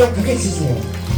주시면 그게 지수예요.